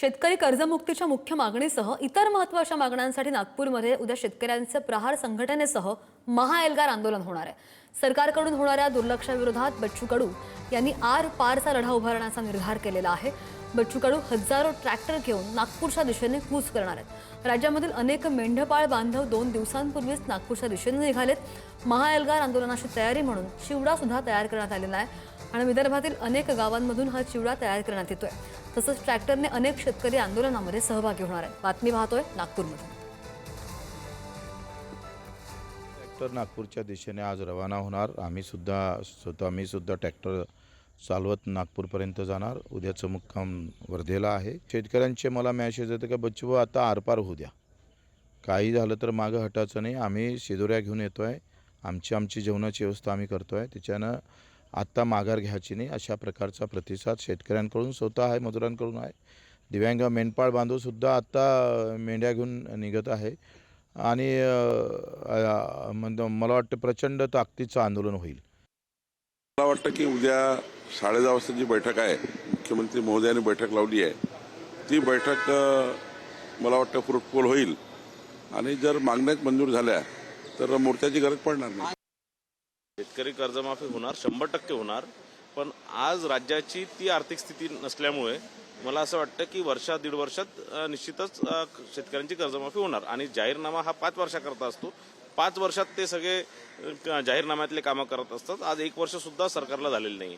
शेतकरी कर्जमुक्तीच्या मुख्य मागणीसह इतर महत्त्वाच्या मागण्यांसाठी नागपूरमध्ये उद्या शेतकऱ्यांचे प्रहार संघटनेसह महाएल्गार आंदोलन होणार आहे. सरकारकडून होणाऱ्या दुर्लक्षाविरोधात बच्चू कडू यांनी आर पारचा लढा उभारण्याचा निर्धार केलेला आहे. बच्चू कडू हजारो ट्रॅक्टर घेऊन नागपूरच्या दिशेने कूच करणार आहेत. राज्यामधील अनेक मेंढपाळ बांधव दोन दिवसांपूर्वीच नागपूरच्या दिशेने निघालेत. महाएल्गार आंदोलनाची तयारी म्हणून शिवडा सुद्धा तयार करण्यात आलेला आहे. आणि विदर्भातील अनेक गावांमधून हा चिवडा तयार करण्यात येतोय. तसंच ट्रॅक्टरने अनेक शेतकरी आंदोलनामध्ये सहभागी होणार आहेत. बातमी पाहतोय नागपूरमधून ट्रॅक्टर नागपूरच्या दिशेने आज रवाना होणार. आम्ही सुद्धा स्वतः मी सुद्धा ट्रॅक्टर चालवत नागपूरपर्यंत जाणार. उद्याचं मुक्काम वर्धेला आहे. शेतकऱ्यांचे मला मॅसेज येतं का बच्चू आता आरपार होऊ द्या. काही झालं तर मागं हटायचं नाही. आम्ही शिदोऱ्या घेऊन येतो आहे आमची आमची जेवणाची व्यवस्था आम्ही करतो आहे त्याच्यानं आत्ता माघार घ्यायची नाही. अशा प्रकारचा प्रतिसाद शेतकऱ्यांकडून स्वतः आहे मजुरांकडून आहे. दिव्यांग मेंढपाळ बांधवसुद्धा आत्ता मेंढ्या घेऊन निघत आहे. आणि मला वाटतं प्रचंड ताकदीचं आंदोलन होईल. मला वाटतं की उद्या साडेदहा वाजता जी बैठक आहे मुख्यमंत्री महोदयाने बैठक लावली आहे ती बैठक मला वाटतं फ्रुटफुल होईल. आणि जर मागण्यात मंजूर झाल्या तर मोर्चाची गरज पडणार नाही. शेतकरी कर्जमाफी होणार शंभर टक्के होणार पण आज राज्याची ती आर्थिक स्थिती नसल्यामुळे मला असं वाटतं की वर्षा दीड वर्षात निश्चितच शेतकऱ्यांची कर्जमाफी होणार. आणि जाहीरनामा हा पाच वर्षाकरता असतो. पाच वर्षात ते सगळे जाहीरनाम्यातले कामं करत असतात. आज एक वर्ष सुद्धा सरकारला झालेलं नाही